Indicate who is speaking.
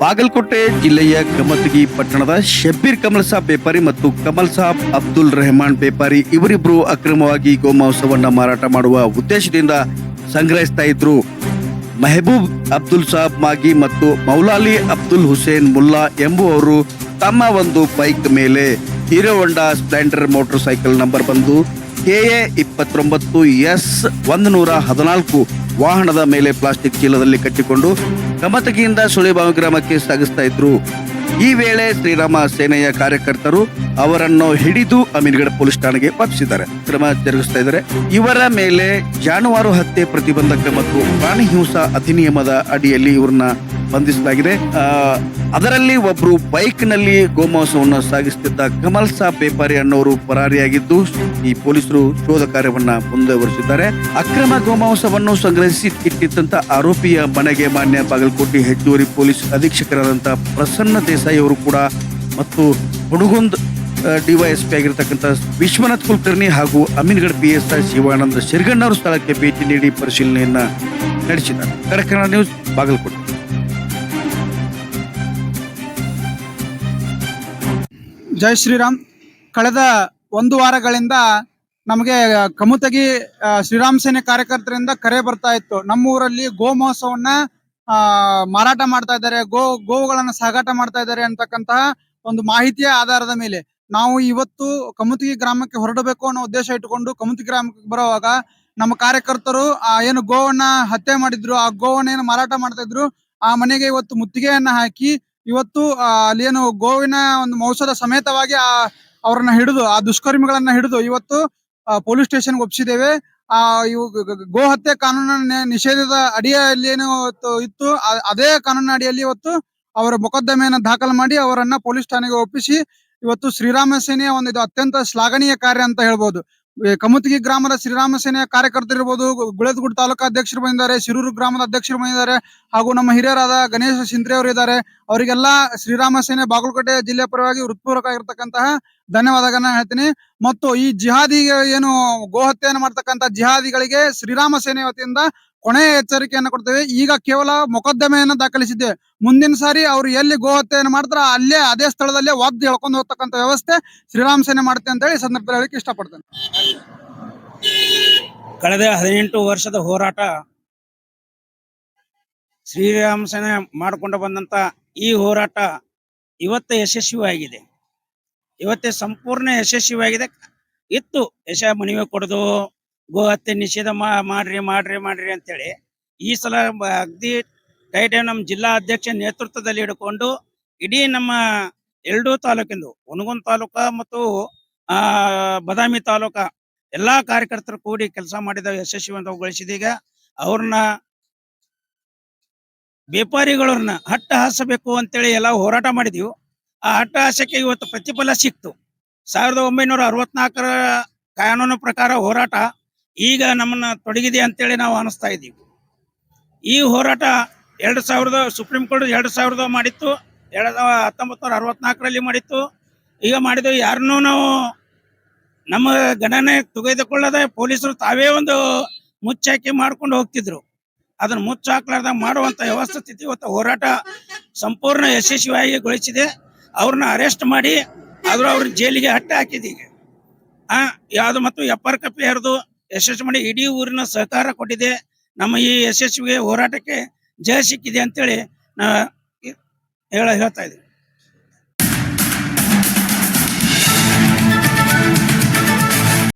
Speaker 1: ಬಾಗಲಕೋಟೆ ಜಿಲ್ಲೆಯ ಕಮತಗಿ ಪಟ್ಟಣದ ಶಬ್ಬೀರ್ ಕಮಲ್ ಸಾಬ್ ಬೇಪಾರಿ ಮತ್ತು ಕಮಲ್ ಸಾಬ್ ಅಬ್ದುಲ್ ರೆಹಮಾನ್ ಬೇಪಾರಿ ಇವರಿಬ್ರು ಅಕ್ರಮವಾಗಿ ಗೋಮಾಂಸವನ್ನ ಮಾರಾಟ ಮಾಡುವ ಉದ್ದೇಶದಿಂದ ಸಂಗ್ರಹಿಸ್ತಾ ಇದ್ರು. ಮೆಹಬೂಬ್ ಅಬ್ದುಲ್ ಸಾಬ್ ಮಾಗಿ ಮತ್ತು ಮೌಲಾಲಿ ಅಬ್ದುಲ್ ಹುಸೇನ್ ಮುಲ್ಲಾ ಎಂಬುವವರು ತಮ್ಮ ಒಂದು ಬೈಕ್ ಮೇಲೆ Hero Honda Splendor motorcycle number ಬಂದು ಕೆಎ ಇಪ್ಪತ್ತೊಂಬತ್ತು ಎಸ್ ಒಂದು ನೂರ ಹದಿನಾಲ್ಕು ವಾಹನದ ಮೇಲೆ ಪ್ಲಾಸ್ಟಿಕ್ ಚೀಲದಲ್ಲಿ ಕಟ್ಟಿಕೊಂಡು ಕಮತಗಿಯಿಂದ ಸುಳಿಬಾವಿ ಗ್ರಾಮಕ್ಕೆ ಸಾಗಿಸ್ತಾ ಇದ್ರು. ಈ ವೇಳೆ ಶ್ರೀರಾಮ ಸೇನೆಯ ಕಾರ್ಯಕರ್ತರು ಅವರನ್ನು ಹಿಡಿದು ಅಮೀನ್ಗಢ ಪೊಲೀಸ್ ಠಾಣೆಗೆ ಒಪ್ಪಿಸಿದ್ದಾರೆ ಕ್ರಮ ಜರುಗಿಸ್ತಾ ಇದ್ದಾರೆ. ಇವರ ಮೇಲೆ ಜಾನುವಾರು ಹತ್ಯೆ ಪ್ರತಿಬಂಧಕ ಮತ್ತು ಪ್ರಾಣಿ ಹಿಂಸಾ ಅಧಿನಿಯಮದ ಅಡಿಯಲ್ಲಿ ಇವ್ರನ್ನ ಬಂಧಿಸಲಾಗಿದೆ. ಅದರಲ್ಲಿ ಒಬ್ಬರು ಬೈಕ್ನಲ್ಲಿ ಗೋಮಾಂಸವನ್ನು ಸಾಗಿಸುತ್ತಿದ್ದ ಕಮಲ್ ಸಾ ಪೇಪಾರಿ ಅನ್ನೋರು ಪರಾರಿಯಾಗಿದ್ದು, ಈ ಪೊಲೀಸರು ಶೋಧ ಕಾರ್ಯವನ್ನ ಮುಂದುವರಿಸಿದ್ದಾರೆ. ಅಕ್ರಮ ಗೋಮಾಂಸವನ್ನು ಸಂಗ್ರಹಿಸಿ ಇಟ್ಟಿದ್ದಂತ ಆರೋಪಿಯ ಮನೆಗೆ ಮಾನ್ಯ ಬಾಗಲಕೋಟೆ ಹೆಚ್ಚುವರಿ ಪೊಲೀಸ್ ಅಧೀಕ್ಷಕರಾದಂತಹ ಪ್ರಸನ್ನ ದೇಸಾಯಿ ಅವರು ಕೂಡ ಮತ್ತು ಹುಡುಗುಂದ್ ಡಿವೈಎಸ್ಪಿ ಆಗಿರ್ತಕ್ಕಂಥ ವಿಶ್ವನಾಥ್ ಕುಲಕರ್ಣಿ ಹಾಗೂ Amingad P S I Shivananda Shirgannavar ಸ್ಥಳಕ್ಕೆ ಭೇಟಿ ನೀಡಿ ಪರಿಶೀಲನೆಯನ್ನ ನಡೆಸಿದ್ದಾರೆ. ಕಡಕನ ನ್ಯೂಸ್, ಬಾಗಲಕೋಟೆ.
Speaker 2: ಜೈ ಶ್ರೀರಾಮ್. ಕಳೆದ ಒಂದು ವಾರಗಳಿಂದ ನಮಗೆ ಕಮುತಗಿ ಶ್ರೀರಾಮ್ ಸೇನೆ ಕಾರ್ಯಕರ್ತರಿಂದ ಕರೆ ಬರ್ತಾ ಇತ್ತು. ನಮ್ಮ ಊರಲ್ಲಿ ಗೋಮೋತ್ಸವನ್ನ ಆ, ಮಾರಾಟ ಮಾಡ್ತಾ ಇದ್ದಾರೆ ಗೋ ಗೋವುಗಳನ್ನ ಸಾಗಾಟ ಮಾಡ್ತಾ ಇದ್ದಾರೆ ಅಂತಕ್ಕಂತಹ ಒಂದು ಮಾಹಿತಿಯ ಆಧಾರದ ಮೇಲೆ. ನಾವು ಇವತ್ತು ಕಮುತಗಿ ಗ್ರಾಮಕ್ಕೆ ಹೊರಡಬೇಕು ಅನ್ನೋ ಉದ್ದೇಶ ಇಟ್ಟುಕೊಂಡು ಕಮುತಿ ಗ್ರಾಮಕ್ಕೆ ಬರುವಾಗ ನಮ್ಮ ಕಾರ್ಯಕರ್ತರು ಆ ಏನು ಗೋವನ್ನ ಹತ್ಯೆ ಮಾಡಿದ್ರು ಆ ಗೋವನ್ನ ಏನು ಮಾರಾಟ ಮಾಡ್ತಾ ಇದ್ರು ಆ ಮನೆಗೆ ಇವತ್ತು ಮುತ್ತಿಗೆಯನ್ನ ಹಾಕಿ ಇವತ್ತು ಅಲ್ಲೇನು ಗೋವಿನ ಒಂದು ಮೌಸದ ಸಮೇತವಾಗಿ, ಆ, ಅವ್ರನ್ನ ಹಿಡಿದು, ಆ ದುಷ್ಕರ್ಮಿಗಳನ್ನ ಹಿಡಿದು ಇವತ್ತು ಪೊಲೀಸ್ ಸ್ಟೇಷನ್ ಒಪ್ಪಿಸಿದ್ದೇವೆ ಆ, ಇವು ಗ- ಹತ್ಯೆ ಕಾನೂನಿನ ನಿಷೇಧದ ಅಡಿಯಲ್ಲಿ ಏನು ಇತ್ತು ಅದೇ ಕಾನೂನಿನ ಅಡಿಯಲ್ಲಿ ಇವತ್ತು ಅವರ ಮೊಕದ್ದಮೆಯನ್ನು ದಾಖಲು ಮಾಡಿ ಅವರನ್ನ ಪೊಲೀಸ್ ಠಾಣೆಗೆ ಒಪ್ಪಿಸಿ, ಇವತ್ತು ಶ್ರೀರಾಮ ಸೇನೆಯ ಒಂದು ಇದು ಅತ್ಯಂತ ಶ್ಲಾಘನೀಯ ಕಾರ್ಯ ಅಂತ ಹೇಳ್ಬೋದು. ಕಮುತಗಿ ಗ್ರಾಮದ ಶ್ರೀರಾಮ ಸೇನೆಯ ಕಾರ್ಯಕರ್ತರು ಇರ್ಬೋದು ಗುಳೆದ್ಗುಡ್ ತಾಲೂಕಾ ಅಧ್ಯಕ್ಷರು ಬಂದಿದ್ದಾರೆ, ಶಿರೂರು ಗ್ರಾಮದ ಅಧ್ಯಕ್ಷರು ಬಂದಿದ್ದಾರೆ, ಹಾಗೂ ನಮ್ಮ ಹಿರಿಯರಾದ ಗಣೇಶ ಸಿಂಧ್ರೆ ಅವರು ಇದ್ದಾರೆ. ಅವರಿಗೆಲ್ಲ ಶ್ರೀರಾಮ ಸೇನೆ ಬಾಗಲಕೋಟೆ ಜಿಲ್ಲೆ ಪರವಾಗಿ ಹೃತ್ಪೂರ್ವಕ ಇರತಕ್ಕಂತಹ ಧನ್ಯವಾದಗಳನ್ನ ಹೇಳ್ತೀನಿ. ಮತ್ತು ಈ ಜಿಹಾದಿ ಏನು ಗೋಹತ್ಯೆಯನ್ನು ಮಾಡ್ತಕ್ಕಂತ ಜಿಹಾದಿಗಳಿಗೆ ಶ್ರೀರಾಮ ಸೇನೆ ವತಿಯಿಂದ ಕೊನೆಯ ಎಚ್ಚರಿಕೆಯನ್ನು ಕೊಡ್ತೇವೆ. ಈಗ ಕೇವಲ ಮೊಕದ್ದಮೆಯನ್ನು ದಾಖಲಿಸಿದ್ದೇವೆ. ಮುಂದಿನ ಸಾರಿ ಅವರು ಎಲ್ಲಿ ಗೋಹತ್ಯೆಯನ್ನು ಮಾಡ್ತಾರ ಅಲ್ಲೇ ಅದೇ ಸ್ಥಳದಲ್ಲೇ ವಾದ್ ಹೇಳ್ಕೊಂಡು ಹೋಗ್ತಕ್ಕಂಥ ವ್ಯವಸ್ಥೆ ಶ್ರೀರಾಮ ಸೇನೆ ಮಾಡುತ್ತೆ ಅಂತ ಹೇಳಿ ಸಂದರ್ಭದಲ್ಲಿ ಹೇಳಕ್ಕೆ ಇಷ್ಟಪಡ್ತೇನೆ.
Speaker 3: ಕಳೆದ ಹದಿನೆಂಟು ವರ್ಷದ ಹೋರಾಟ ಶ್ರೀರಾಮ ಸೇನೆ ಮಾಡಿಕೊಂಡು ಬಂದಂತ ಈ ಹೋರಾಟ ಇವತ್ತು ಯಶಸ್ವಿಯಾಗಿದೆ. ಇವತ್ತೇ ಸಂಪೂರ್ಣ ಯಶಸ್ವಿಯಾಗಿದೆ. ಇತ್ತು ಯಶ ಮನವಿ ಕೊಡೋದು. ಗೋ ಹತ್ಯೆ ನಿಷೇಧ ಮಾಡ್ರಿ ಮಾಡ್ರಿ ಮಾಡ್ರಿ ಅಂತೇಳಿ ಈ ಸಲ ಅಗ್ದಿ ಟೈಟ್ ನಮ್ಮ ಜಿಲ್ಲಾ ಅಧ್ಯಕ್ಷ ನೇತೃತ್ವದಲ್ಲಿ ಹಿಡ್ಕೊಂಡು ಇಡೀ ನಮ್ಮ ಎರಡೂ ತಾಲೂಕಿಂದು ಹುನಗುಂದ ತಾಲೂಕ ಮತ್ತು, ಆ, ಬದಾಮಿ ತಾಲೂಕ ಎಲ್ಲಾ ಕಾರ್ಯಕರ್ತರು ಕೂಡಿ ಕೆಲಸ ಮಾಡಿದ ಯಶಸ್ವಿಗೊಳಿಸಿದೀಗ ಅವ್ರನ್ನ ವ್ಯಾಪಾರಿಗಳನ್ನ ಹಟ್ಟ ಹಾಸಬೇಕು ಅಂತೇಳಿ ಎಲ್ಲ ಹೋರಾಟ ಮಾಡಿದೀವಿ. ಆ ಹಟ್ಟ ಹಾಸಕ್ಕೆ ಇವತ್ತು ಪ್ರತಿಫಲ ಸಿಕ್ತು. ಸಾವಿರದ ಒಂಬೈನೂರ ಅರವತ್ನಾಲ್ಕರ ಕಾನೂನು ಪ್ರಕಾರ ಹೋರಾಟ ಈಗ ನಮ್ಮನ್ನ ತೊಡಗಿದೆ ಅಂತೇಳಿ ನಾವು ಅನಿಸ್ತಾ ಇದ್ದೀವಿ. ಈ ಹೋರಾಟ ಎರಡು ಸಾವಿರದ, ಸುಪ್ರೀಂ ಕೋರ್ಟ್ ಎರಡು ಸಾವಿರದ ಮಾಡಿತ್ತು, ಎರಡು ಸಾವಿರದ ಅರವತ್ನಾಲ್ಕರಲ್ಲಿ ಮಾಡಿತ್ತು. ಈಗ ಮಾಡಿದ್ದು ಯಾರನ್ನೂ ನಾವು ನಮ್ಮ ಗಣನೆ ತೆಗೆದುಕೊಳ್ಳದೆ ಪೊಲೀಸರು ತಾವೇ ಒಂದು ಮುಚ್ಚಾಕಿ ಮಾಡ್ಕೊಂಡು ಹೋಗ್ತಿದ್ರು. ಅದನ್ನ ಮುಚ್ಚಾಕ್ಲಾರ್ದಾಗ ಮಾಡುವಂತ ವ್ಯವಸ್ಥೆ ಸ್ಥಿತಿ ಇವತ್ತು ಹೋರಾಟ ಸಂಪೂರ್ಣ ಯಶಸ್ವಿಯಾಗಿ ಗೊಳಿಸಿದೆ ಅವ್ರನ್ನ ಅರೆಸ್ಟ್ ಮಾಡಿ ಆದ್ರೂ ಅವ್ರ ಜೈಲಿಗೆ ಹಟ್ಟ ಹಾಕಿದೀಗ ಆ, ಯಾವ್ದು ಮತ್ತು ಎಪ್ಪರ್ ಕಪ್ಪಿ ಹರಿದು ಯಶಸ್ವಿ ಮಾಡಿ ಇಡೀ ಊರಿನ ಸಹಕಾರ ಕೊಟ್ಟಿದೆ. ನಮ್ಮ ಈ ಯಶಸ್ವಿಗೆ ಹೋರಾಟಕ್ಕೆ ಜಯ ಸಿಕ್ಕಿದೆ ಅಂತೇಳಿ ನಾ ಹೇಳ ಹೇಳ್ತಾ ಇದ್ದೀವಿ